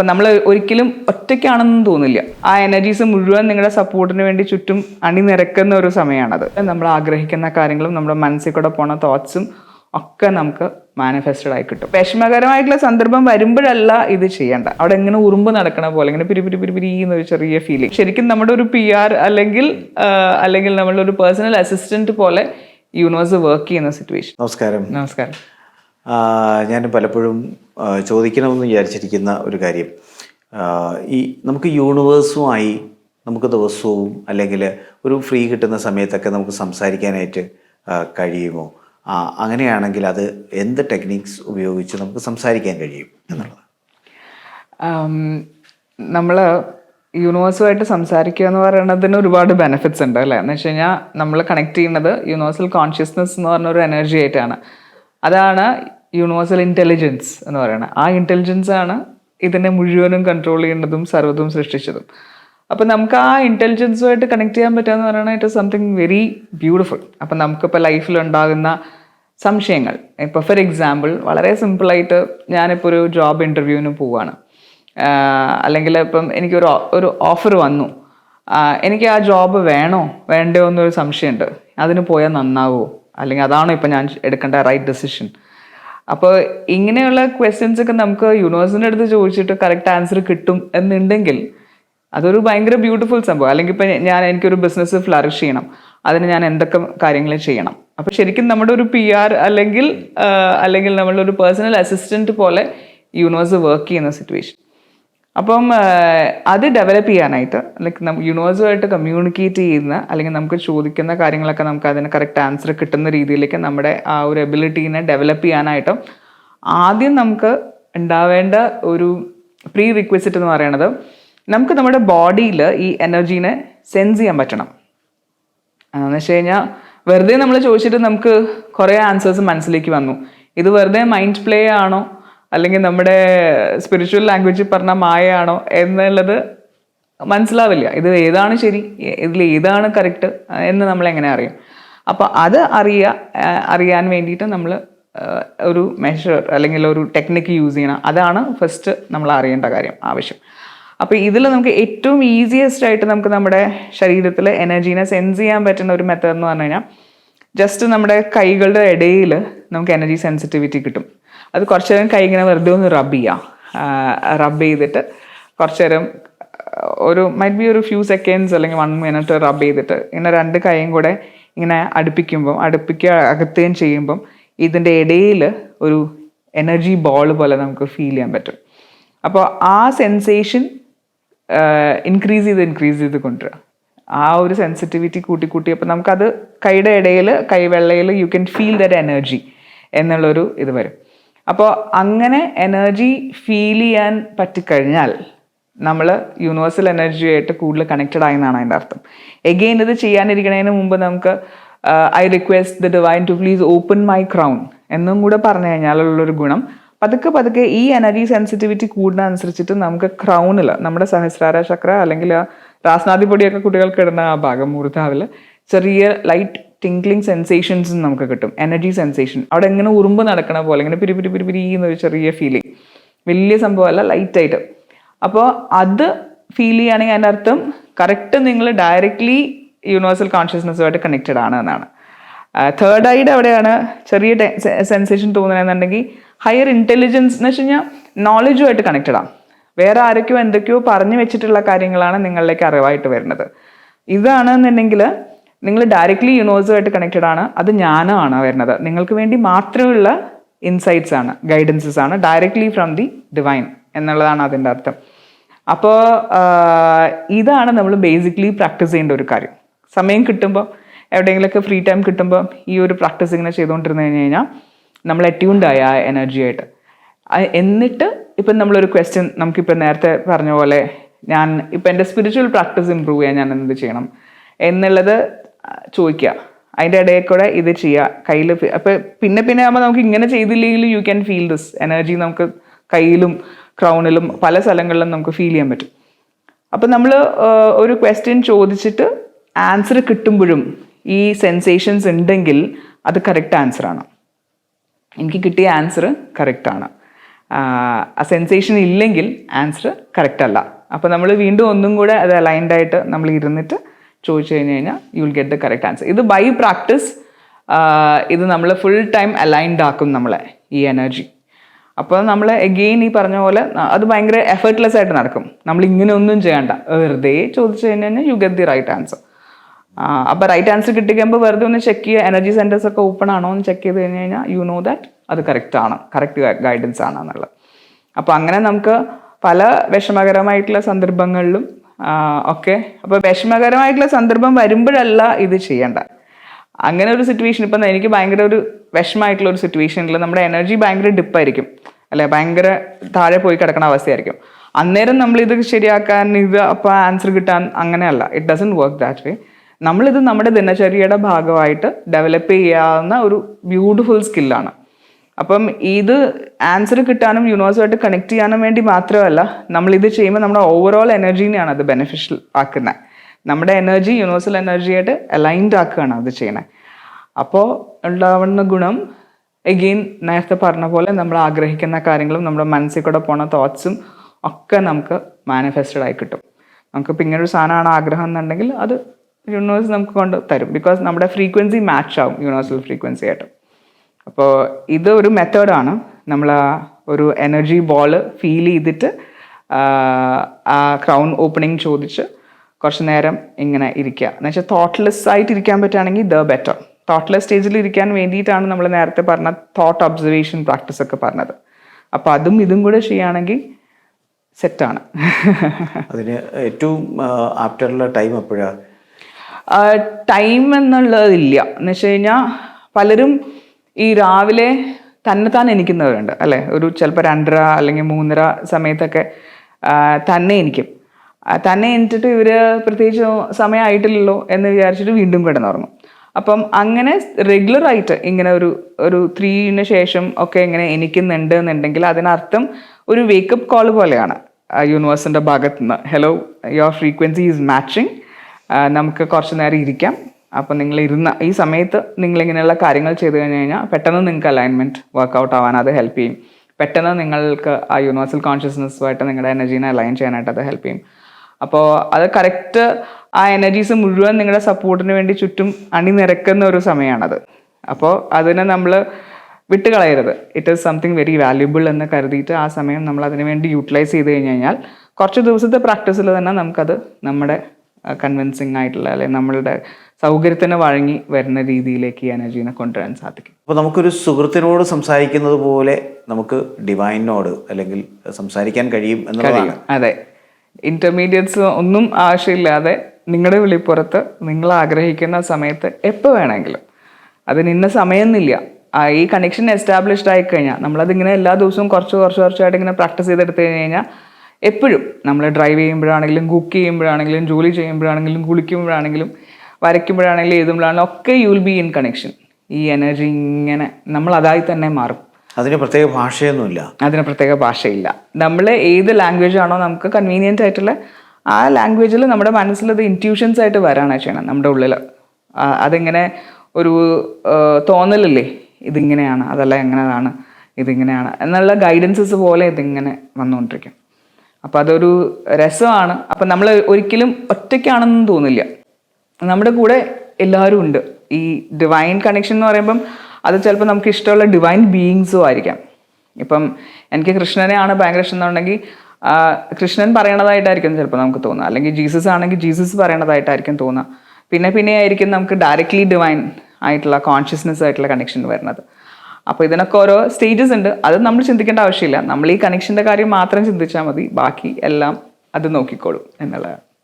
അപ്പം നമ്മൾ ഒരിക്കലും ഒറ്റയ്ക്കാണെന്ന് തോന്നില്ല. ആ എനർജീസ് മുഴുവൻ നിങ്ങളുടെ സപ്പോർട്ടിന് വേണ്ടി ചുറ്റും അണിനിരക്കുന്ന ഒരു സമയമാണത്. നമ്മൾ ആഗ്രഹിക്കുന്ന കാര്യങ്ങളും നമ്മുടെ മനസ്സിൽ കൂടെ പോണ തോട്ട്സും ഒക്കെ നമുക്ക് മാനിഫെസ്റ്റഡ് ആയി കിട്ടും. വിഷമകരമായിട്ടുള്ള സന്ദർഭം വരുമ്പോഴല്ല ഇത് ചെയ്യേണ്ട. അവിടെ എങ്ങനെ ഉറുമ്പ് നടക്കണ പോലെ ഇങ്ങനെ പിരി പിരി പിരി പിരി എന്നൊരു ചെറിയ ഫീലിംഗ് ശരിക്കും നമ്മുടെ ഒരു പി ആർ അല്ലെങ്കിൽ അല്ലെങ്കിൽ നമ്മളുടെ ഒരു പേഴ്സണൽ അസിസ്റ്റന്റ് പോലെ യൂണിവേഴ്സ് വർക്ക് ചെയ്യുന്ന സിറ്റുവേഷൻ നമസ്കാരം. നമസ്കാരം. ഞാൻ പലപ്പോഴും ചോദിക്കണമെന്ന് വിചാരിച്ചിരിക്കുന്ന ഒരു കാര്യം. ഈ നമുക്ക് യൂണിവേഴ്സുമായി നമുക്ക് ദിവസവും അല്ലെങ്കിൽ ഒരു ഫ്രീ കിട്ടുന്ന സമയത്തൊക്കെ നമുക്ക് സംസാരിക്കാനായിട്ട് കഴിയുമോ? അങ്ങനെയാണെങ്കിൽ അത് എന്ത് ടെക്നിക്സ് ഉപയോഗിച്ച് നമുക്ക് സംസാരിക്കാൻ കഴിയും എന്നുള്ളത്? നമ്മൾ യൂണിവേഴ്സുമായിട്ട് സംസാരിക്കുക എന്ന് പറയുന്നതിന് ഒരുപാട് ബെനിഫിറ്റ്സ് ഉണ്ട് അല്ലേ? എന്ന് വെച്ച് കഴിഞ്ഞാൽ നമ്മൾ കണക്ട് ചെയ്യുന്നത് യൂണിവേഴ്സൽ കോൺഷ്യസ്നെസ് എന്ന് പറഞ്ഞ ഒരു എനർജി ആയിട്ടാണ്. അതാണ് യൂണിവേഴ്സൽ ഇന്റലിജൻസ് എന്ന് പറയുന്നത്. ആ ഇന്റലിജൻസ് ആണ് ഇതിനെ മുഴുവനും കൺട്രോൾ ചെയ്യേണ്ടതും സർവതും സൃഷ്ടിച്ചതും. അപ്പം നമുക്ക് ആ ഇന്റലിജൻസുമായിട്ട് കണക്ട് ചെയ്യാൻ പറ്റുക പറയുന്നത് ഇറ്റ് സംതിങ് വെരി ബ്യൂട്ടിഫുൾ അപ്പം നമുക്കിപ്പോൾ ലൈഫിൽ ഉണ്ടാകുന്ന സംശയങ്ങൾ. ഇപ്പോൾ ഫോർ എക്സാമ്പിൾ വളരെ സിമ്പിളായിട്ട് ഞാനിപ്പോൾ ഒരു ജോബ് ഇന്റർവ്യൂവിന് പോവുകയാണ് അല്ലെങ്കിൽ ഇപ്പം എനിക്കൊരു ഒരു ഓഫർ വന്നു. എനിക്ക് ആ ജോബ് വേണോ? വേണ്ടയോ എന്നൊരു സംശയമുണ്ട്. അതിന് പോയാൽ നന്നാവോ? അല്ലെങ്കിൽ അതാണോ ഇപ്പം ഞാൻ എടുക്കേണ്ട റൈറ്റ് ഡെസിഷൻ അപ്പോൾ ഇങ്ങനെയുള്ള ക്വസ്റ്റ്യൻസ് ഒക്കെ നമുക്ക് യൂണിവേഴ്സിന്റെ അടുത്ത് ചോദിച്ചിട്ട് കറക്റ്റ് ആൻസർ കിട്ടും എന്നുണ്ടെങ്കിൽ അതൊരു ഭയങ്കര ബ്യൂട്ടിഫുൾ സംഭവം. അല്ലെങ്കിൽ ഇപ്പം ഞാൻ എനിക്കൊരു ബിസിനസ് ഫ്ലറിഷ് ചെയ്യണം. അതിന് ഞാൻ എന്തൊക്കെ കാര്യങ്ങൾ ചെയ്യണം. അപ്പോൾ ശരിക്കും നമ്മുടെ ഒരു പി ആർ അല്ലെങ്കിൽ അല്ലെങ്കിൽ നമ്മളൊരു പേഴ്സണൽ അസിസ്റ്റന്റ് പോലെ യൂണിവേഴ്സ് വർക്ക് ചെയ്യുന്ന സിറ്റുവേഷൻ അപ്പം അത് ഡെവലപ്പ് ചെയ്യാനായിട്ട് ലൈക്ക് നമ്മൾ യൂണിവേഴ്സുമായിട്ട് കമ്മ്യൂണിക്കേറ്റ് ചെയ്യുന്ന അല്ലെങ്കിൽ നമുക്ക് ചോദിക്കുന്ന കാര്യങ്ങളൊക്കെ നമുക്ക് അതിന് കറക്റ്റ് ആൻസർ കിട്ടുന്ന രീതിയിലേക്ക് നമ്മുടെ ആ ഒരു എബിലിറ്റീനെ ഡെവലപ്പ് ചെയ്യാനായിട്ടും ആദ്യം നമുക്ക് ഉണ്ടാവേണ്ട ഒരു പ്രീ റിക്വസിറ്റ് എന്ന് പറയുന്നത് നമുക്ക് നമ്മുടെ ബോഡിയിൽ ഈ എനർജീനെ സെൻസ് ചെയ്യാൻ പറ്റണം. എന്ന് വെച്ച് കഴിഞ്ഞാൽ വെറുതെ നമ്മൾ ചോദിച്ചിട്ട് നമുക്ക് കുറേ ആൻസേഴ്സ് മനസ്സിലേക്ക് വന്നു. ഇത് വെറുതെ മൈൻഡ് പ്ലേ ആണോ? അല്ലെങ്കിൽ നമ്മുടെ സ്പിരിച്വൽ ലാംഗ്വേജിൽ പറഞ്ഞ മായയാണോ എന്നുള്ളത് മനസ്സിലാവില്ല. ഇത് ഏതാണ് ശരി? ഇതിൽ ഏതാണ് കറക്റ്റ് എന്ന് നമ്മൾ എങ്ങനെ അറിയും? അപ്പോൾ അത് അറിയ അറിയാൻ വേണ്ടിയിട്ട് നമ്മൾ ഒരു മെഷർ അല്ലെങ്കിൽ ഒരു ടെക്നിക്ക് യൂസ് ചെയ്യണം. അതാണ് ഫസ്റ്റ് നമ്മൾ അറിയേണ്ട കാര്യം ആവശ്യം. അപ്പോൾ ഇതിൽ നമുക്ക് ഏറ്റവും ഈസിയസ്റ്റ് ആയിട്ട് നമുക്ക് നമ്മുടെ ശരീരത്തിൽ എനർജീനെ സെൻസ് ചെയ്യാൻ പറ്റുന്ന ഒരു മെത്തേഡ് എന്ന് പറഞ്ഞു കഴിഞ്ഞാൽ ജസ്റ്റ് നമ്മുടെ കൈകളുടെ ഇടയിൽ നമുക്ക് എനർജി സെൻസിറ്റിവിറ്റി കിട്ടും. അത് കുറച്ചു നേരം കൈ ഇങ്ങനെ വെറുതെ ഒന്ന് റബ്ബ് ചെയ്യാം. റബ് ചെയ്തിട്ട് കുറച്ചു നേരം ഒരു മൈറ്റ് ബി ഒരു ഫ്യൂ സെക്കൻഡ്സ് അല്ലെങ്കിൽ വൺ മിനിറ്റ് റബ് ചെയ്തിട്ട് ഇങ്ങനെ രണ്ട് കൈയും കൂടെ ഇങ്ങനെ അടുപ്പിക്കുമ്പം അടുപ്പിക്കുക അകത്തുകയും ചെയ്യുമ്പം ഇതിന്റെ ഇടയിൽ ഒരു എനർജി ബോൾ പോലെ നമുക്ക് ഫീൽ ചെയ്യാൻ പറ്റും. അപ്പോൾ ആ സെൻസേഷൻ ഇൻക്രീസ് ചെയ്ത് ഇൻക്രീസ് ചെയ്ത് കൊണ്ടുവരിക. ആ ഒരു സെൻസിറ്റിവിറ്റി കൂട്ടി കൂട്ടി അപ്പോൾ നമുക്കത് കൈയുടെ ഇടയിൽ കൈവെള്ളയിൽ you can feel that energy എന്നുള്ളൊരു ഇത് വരും. അപ്പോൾ അങ്ങനെ എനർജി ഫീൽ ചെയ്യാൻ പറ്റിക്കഴിഞ്ഞാൽ നമ്മൾ യൂണിവേഴ്സൽ എനർജിയായിട്ട് കൂടുതൽ കണക്റ്റഡ് ആയെന്നാണ് അതിന്റെ അർത്ഥം. എഗെയിൻ ഇത് ചെയ്യാനിരിക്കുന്നതിന് മുമ്പ് നമുക്ക് I request the divine to please open my crown എന്നും കൂടെ പറഞ്ഞു കഴിഞ്ഞാലുള്ളൊരു ഗുണം. പതുക്കെ പതുക്കെ ഈ എനർജി സെൻസിറ്റിവിറ്റി കൂടുന്ന അനുസരിച്ചിട്ട് നമുക്ക് ക്രൗണിൽ നമ്മുടെ സഹസ്രാര ചക്ര അല്ലെങ്കിൽ ആ രാസനാദിപൊടിയൊക്കെ കുട്ടികൾക്ക് ഇടുന്ന ആ ഭാഗം മൂർധാവിൽ ചെറിയ ലൈറ്റ് ടിങ്ക്ലിംഗ് സെൻസേഷൻസ് നമുക്ക് കിട്ടും. എനർജി സെൻസേഷൻ അവിടെ എങ്ങനെ ഉറുമ്പ് നടക്കണ പോലെ ഇങ്ങനെ പിരി പിരി പിരി പിരി എന്നൊരു ചെറിയ ഫീലിംഗ് വലിയ സംഭവമല്ല ലൈറ്റായിട്ട് അപ്പോൾ അത് ഫീൽ ചെയ്യുകയാണെങ്കിൽ അതിന്റെ അർത്ഥം കറക്റ്റ് നിങ്ങൾ ഡയറക്റ്റ്ലി യൂണിവേഴ്സൽ കോൺഷ്യസ്നെസ്സുമായിട്ട് കണക്റ്റഡ് ആണ് എന്നാണ്. തേർഡ് ഐഡ് അവിടെയാണ് ചെറിയ സെൻസേഷൻ തോന്നുന്നതെന്നുണ്ടെങ്കിൽ ഹയർ ഇന്റലിജൻസ് എന്ന് വെച്ച് കഴിഞ്ഞാൽ നോളജുമായിട്ട് കണക്റ്റഡ് ആണ്. വേറെ ആരൊക്കെയോ എന്തൊക്കെയോ പറഞ്ഞു വെച്ചിട്ടുള്ള കാര്യങ്ങളാണ് നിങ്ങളിലേക്ക് അറിവായിട്ട് വരുന്നത്. ഇതാണെന്നുണ്ടെങ്കിൽ നിങ്ങൾ ഡയറക്റ്റ്ലി യൂണിവേഴ്സുമായിട്ട് കണക്റ്റഡ് ആണ്. അത് ജ്ഞാനമാണ് വരുന്നത്. നിങ്ങൾക്ക് വേണ്ടി മാത്രമുള്ള ഇൻസൈറ്റ്സ് ആണ് ഗൈഡൻസസ് ആണ് ഡയറക്റ്റ്ലി ഫ്രം ദി ഡിവൈൻ എന്നുള്ളതാണ് അതിന്റെ അർത്ഥം. അപ്പോൾ ഇതാണ് നമ്മൾ ബേസിക്കലി പ്രാക്ടീസ് ചെയ്യേണ്ട ഒരു കാര്യം. സമയം കിട്ടുമ്പോൾ എവിടെയെങ്കിലുമൊക്കെ ഫ്രീ ടൈം കിട്ടുമ്പോൾ ഈ ഒരു പ്രാക്ടീസ് ഇങ്ങനെ ചെയ്തുകൊണ്ടിരുന്നു കഴിഞ്ഞ് കഴിഞ്ഞാൽ നമ്മൾ അറ്റ്യൂണ്ടായ ആയ ആ എനർജി ആയിട്ട്. അ- എന്നിട്ട് ഇപ്പം നമ്മളൊരു ക്വസ്റ്റ്യൻ നമുക്കിപ്പോൾ നേരത്തെ പറഞ്ഞ പോലെ ഞാൻ ഇപ്പം എന്റെ സ്പിരിച്വൽ പ്രാക്ടീസ് ഇമ്പ്രൂവ് ചെയ്യാൻ ഞാൻ എന്ത് ചെയ്യണം? എന്നുള്ളത് ചോദിക്കുക. അതിന്റെ ഇടയിൽ കൂടെ ഇത് ചെയ്യുക. കയ്യിൽ അപ്പം പിന്നെ പിന്നെ ആകുമ്പോൾ നമുക്ക് ഇങ്ങനെ ചെയ്തില്ലെങ്കിലും you can feel this energy നമുക്ക് കയ്യിലും ക്രൗണിലും പല സ്ഥലങ്ങളിലും നമുക്ക് ഫീൽ ചെയ്യാൻ പറ്റും. അപ്പം നമ്മൾ ഒരു ക്വസ്റ്റ്യൻ ചോദിച്ചിട്ട് ആൻസർ കിട്ടുമ്പോഴും ഈ സെൻസേഷൻസ് ഉണ്ടെങ്കിൽ അത് കറക്റ്റ് ആൻസർ ആണ്. എനിക്ക് കിട്ടിയ ആൻസർ കറക്റ്റ് ആണ്. ആ സെൻസേഷൻ ഇല്ലെങ്കിൽ ആൻസർ കറക്റ്റ് അല്ല. അപ്പോൾ നമ്മൾ വീണ്ടും ഒന്നും കൂടെ അത് അലൈൻഡായിട്ട് നമ്മൾ ഇരുന്നിട്ട് ചോദിച്ചു കഴിഞ്ഞ് കഴിഞ്ഞാൽ you will get the correct answer ഇത് ബൈ പ്രാക്ടീസ് ഇത് നമ്മൾ ഫുൾ ടൈം അലൈൻഡ് ആക്കും നമ്മളെ ഈ എനർജി അപ്പോൾ നമ്മൾ എഗെയിൻ ഈ പറഞ്ഞ പോലെ അത് ഭയങ്കര എഫേർട്ട്ലെസ് ആയിട്ട് നടക്കും. നമ്മൾ ഇങ്ങനെ ഒന്നും ചെയ്യണ്ട. വെറുതെ ചോദിച്ചു കഴിഞ്ഞാൽ you get the right answer അപ്പോൾ റൈറ്റ് ആൻസർ കിട്ടിക്കുമ്പോൾ വെറുതെ ഒന്ന് ചെക്ക് ചെയ്യുക എനർജി സെന്റേഴ്സ് ഒക്കെ ഓപ്പൺ ആണോ എന്ന് ചെക്ക് ചെയ്ത് കഴിഞ്ഞ് കഴിഞ്ഞാൽ യു നോ ദാറ്റ് അത് കറക്റ്റ് ആണ്. കറക്റ്റ് ഗൈഡൻസ് ആണ് എന്നുള്ളത്. അപ്പോൾ അങ്ങനെ നമുക്ക് പല വിഷമകരമായിട്ടുള്ള സന്ദർഭങ്ങളിലും അപ്പൊ അപ്പോൾ വിഷമകരമായിട്ടുള്ള സന്ദർഭം വരുമ്പോഴല്ല ഇത് ചെയ്യേണ്ട. അങ്ങനെ ഒരു സിറ്റുവേഷൻ ഇപ്പം എനിക്ക് ഭയങ്കര ഒരു വിഷമമായിട്ടുള്ള ഒരു സിറ്റുവേഷനിൽ നമ്മുടെ എനർജി ഭയങ്കര ഡിപ്പായിരിക്കും അല്ലെ ഭയങ്കര താഴെ പോയി കിടക്കുന്ന അവസ്ഥയായിരിക്കും. അന്നേരം നമ്മൾ ഇത് ശരിയാക്കാൻ ഇത് അപ്പോൾ ആൻസർ കിട്ടാൻ അങ്ങനെയല്ല. It doesn't work that way നമ്മളിത് നമ്മുടെ ദിനചര്യയുടെ ഭാഗമായിട്ട് ഡെവലപ്പ് ചെയ്യാവുന്ന ഒരു ബ്യൂട്ടിഫുൾ സ്കില്ലാണ് അപ്പം ഇത് ആൻസർ കിട്ടാനും യൂണിവേഴ്സുമായിട്ട് കണക്ട് ചെയ്യാനും വേണ്ടി മാത്രമല്ല നമ്മൾ ഇത് ചെയ്യുമ്പോൾ നമ്മുടെ ഓവറോൾ എനർജീനെയാണ് അത് ബെനിഫിഷ്യൽ ആക്കുന്നത്. നമ്മുടെ എനർജി യൂണിവേഴ്സൽ എനർജിയായിട്ട് അലൈൻഡ് ആക്കുകയാണ് അത് ചെയ്യണേ അപ്പോൾ ഉണ്ടാവുന്ന ഗുണം എഗെയിൻ നേരത്തെ പറഞ്ഞ പോലെ നമ്മൾ ആഗ്രഹിക്കുന്ന കാര്യങ്ങളും നമ്മുടെ മനസ്സിൽ കൂടെ പോണ തോട്ട്സും ഒക്കെ നമുക്ക് മാനിഫെസ്റ്റഡ് ആയി കിട്ടും. നമുക്കിപ്പോൾ ഇങ്ങനെ ഒരു സാധനമാണ് ആഗ്രഹം എന്നുണ്ടെങ്കിൽ അത് യൂണിവേഴ്സ് നമുക്ക് കൊണ്ട് തരും. ബിക്കോസ് നമ്മുടെ ഫ്രീക്വൻസി മാച്ച് ആവും യൂണിവേഴ്സൽ ഫ്രീക്വൻസി ആയിട്ട്. അപ്പോൾ ഇത് ഒരു മെത്തേഡാണ് നമ്മൾ ആ ഒരു എനർജി ബോൾ ഫീൽ ചെയ്തിട്ട് ആ, ക്രൗൺ ഓപ്പണിംഗ് ചോദിച്ച് കുറച്ച് നേരം ഇങ്ങനെ ഇരിക്കുക എന്ന് വെച്ചാൽ തോട്ട്ലെസ് ആയിട്ട് ഇരിക്കാൻ പറ്റുകയാണെങ്കിൽ ദ ബെറ്റർ തോട്ട്ലെസ് സ്റ്റേജിൽ ഇരിക്കാൻ വേണ്ടിയിട്ടാണ് നമ്മൾ നേരത്തെ പറഞ്ഞ തോട്ട് ഒബ്സർവേഷൻ പ്രാക്ടീസ് ഒക്കെ പറഞ്ഞത്. അപ്പോൾ അതും ഇതും കൂടെ ചെയ്യുകയാണെങ്കിൽ സെറ്റാണ് അതിന് ഏറ്റവും ആപ്റ്ററുള്ള ടൈം എപ്പോഴാണ് ടൈം എന്നുള്ളതില്ല. എന്ന് വെച്ച് കഴിഞ്ഞാൽ പലരും ഈ രാവിലെ തന്നെത്താൻ എനിക്കുന്നവരുണ്ട് അല്ലേ? ഒരു ചിലപ്പോൾ രണ്ടര അല്ലെങ്കിൽ മൂന്നര സമയത്തൊക്കെ തന്നെ എനിക്കും. തന്നെ എനിച്ചിട്ട് ഇവർ പ്രത്യേകിച്ച് സമയമായിട്ടില്ലല്ലോ എന്ന് വിചാരിച്ചിട്ട് വീണ്ടും കിടന്നുറങ്ങും. അപ്പം അങ്ങനെ റെഗുലർ ആയിട്ട് ഇങ്ങനെ ഒരു ഒരു ത്രീന് ശേഷം ഒക്കെ ഇങ്ങനെ എനിക്കുന്നുണ്ട് എന്നുണ്ടെങ്കിൽ അതിനർത്ഥം ഒരു വേക്കപ്പ് കോൾ പോലെയാണ്. യൂണിവേഴ്സിന്റെ ഭാഗത്ത് നിന്ന് hello your frequency is matching നമുക്ക് കുറച്ച് നേരം ഇരിക്കാം. അപ്പോൾ നിങ്ങൾ ഇരുന്ന ഈ സമയത്ത് നിങ്ങൾ ഇങ്ങനെയുള്ള കാര്യങ്ങൾ ചെയ്തു കഴിഞ്ഞ് കഴിഞ്ഞാൽ പെട്ടെന്ന് നിങ്ങൾക്ക് അലൈൻമെന്റ് വർക്കൗട്ട് ആവാൻ അത് ഹെൽപ്പ് ചെയ്യും. പെട്ടെന്ന് നിങ്ങൾക്ക് ആ യൂണിവേഴ്സൽ കോൺഷ്യസ്നെസ്സുമായിട്ട് നിങ്ങളുടെ എനർജീനെ അലൈൻ ചെയ്യാനായിട്ട് അത് ഹെൽപ്പ് ചെയ്യും. അപ്പോൾ അത് കറക്റ്റ് ആ എനർജീസ് മുഴുവൻ നിങ്ങളുടെ സപ്പോർട്ടിന് വേണ്ടി ചുറ്റും അണിനിരക്കുന്ന ഒരു സമയമാണത് അപ്പോൾ അതിനെ നമ്മൾ വിട്ടുകളയരുത്. It is something very valuable എന്ന് കരുതിയിട്ട് ആ സമയം നമ്മൾ അതിനു വേണ്ടി യൂട്ടിലൈസ് ചെയ്ത് കഴിഞ്ഞ് കഴിഞ്ഞാൽ കുറച്ച് ദിവസത്തെ പ്രാക്ടീസിൽ തന്നെ നമുക്കത് നമ്മുടെ കൺവിൻസിങ് ആയിട്ടുള്ള അല്ലെങ്കിൽ നമ്മളുടെ സൗകര്യത്തിന് വഴങ്ങി വരുന്ന രീതിയിലേക്ക് ഈ എനർജീനെ കൊണ്ടുവരാൻ സാധിക്കും. അപ്പോൾ നമുക്കൊരു സുഹൃത്തിനോട് സംസാരിക്കുന്നത് പോലെ നമുക്ക് ഡിവൈനോട് അല്ലെങ്കിൽ സംസാരിക്കാൻ കഴിയും എന്നുള്ളതാണ്. അതെ. ഇന്റർമീഡിയറ്റ്സ് ഒന്നും ആവശ്യമില്ലാതെ നിങ്ങളുടെ വിളിപ്പുറത്ത് നിങ്ങൾ ആഗ്രഹിക്കുന്ന സമയത്ത് എപ്പോൾ വേണമെങ്കിലും. അതിന് ഇന്ന സമയമൊന്നുമില്ല. ഈ കണക്ഷൻ എസ്റ്റാബ്ലിഷ്ഡ് ആയി കഴിഞ്ഞാൽ നമ്മളതിങ്ങനെ എല്ലാ ദിവസവും കുറച്ച് കുറച്ച് കുറച്ചായിട്ട് ഇങ്ങനെ പ്രാക്ടീസ് ചെയ്തെടുത്ത് കഴിഞ്ഞ് കഴിഞ്ഞാൽ എപ്പോഴും നമ്മൾ ഡ്രൈവ് ചെയ്യുമ്പോഴാണെങ്കിലും കുക്ക് ചെയ്യുമ്പോഴാണെങ്കിലും ജോലി ചെയ്യുമ്പോഴാണെങ്കിലും കുളിക്കുമ്പോഴാണെങ്കിലും വരയ്ക്കുമ്പോഴാണെങ്കിലും എഴുതുമ്പോഴാണെങ്കിലും ഒക്കെ you will be in connection ഈ എനർജി ഇങ്ങനെ നമ്മൾ അതായി തന്നെ മാറും. അതിന് പ്രത്യേക ഭാഷയൊന്നുമില്ല. അതിന് പ്രത്യേക ഭാഷയില്ല. നമ്മൾ ഏത് ലാംഗ്വേജ് ആണോ നമുക്ക് കൺവീനിയന്റ് ആയിട്ടുള്ള ആ ലാംഗ്വേജിൽ നമ്മുടെ മനസ്സിൽ അത് ഇന്റ്യൂഷൻസ് ആയിട്ട് വരാണ് ചെയ്യണം നമ്മുടെ ഉള്ളിൽ അതിങ്ങനെ ഒരു തോന്നലല്ലേ? ഇതിങ്ങനെയാണ് അതല്ല എങ്ങനെയാണ് ഇതിങ്ങനെയാണ്. എന്നുള്ള ഗൈഡൻസസ് പോലെ ഇതിങ്ങനെ വന്നുകൊണ്ടിരിക്കും. അപ്പോൾ അതൊരു രസമാണ്. അപ്പം നമ്മൾ ഒരിക്കലും ഒറ്റയ്ക്കാണെന്നും തോന്നില്ല. നമ്മുടെ കൂടെ എല്ലാവരും ഉണ്ട്. ഈ ഡിവൈൻ കണക്ഷൻ എന്ന് പറയുമ്പം അത് ചിലപ്പോൾ നമുക്ക് ഇഷ്ടമുള്ള ഡിവൈൻ ബീയിങ്സും ആയിരിക്കാം. ഇപ്പം എനിക്ക് കൃഷ്ണനെയാണ് ഭയങ്കര ഇഷ്ടം എന്നുണ്ടെങ്കിൽ കൃഷ്ണൻ പറയണതായിട്ടായിരിക്കും ചിലപ്പോൾ നമുക്ക് തോന്നുക. അല്ലെങ്കിൽ ജീസസ് ആണെങ്കിൽ ജീസസ് പറയണതായിട്ടായിരിക്കും തോന്നുക. പിന്നെ പിന്നെ ആയിരിക്കും നമുക്ക് ഡയറക്റ്റ്ലി ഡിവൈൻ ആയിട്ടുള്ള കോൺഷ്യസ്നെസ് ആയിട്ടുള്ള കണക്ഷൻ വരുന്നത്. അപ്പോൾ ഇതിനൊക്കെ ഓരോ സ്റ്റേജസ് ഉണ്ട്. അത് നമ്മൾ ചിന്തിക്കേണ്ട ആവശ്യമില്ല. നമ്മൾ ഈ കണക്ഷന്റെ കാര്യം മാത്രം ചിന്തിച്ചാൽ മതി. ബാക്കി എല്ലാം അത് നോക്കിക്കോളും എന്നുള്ളതാണ്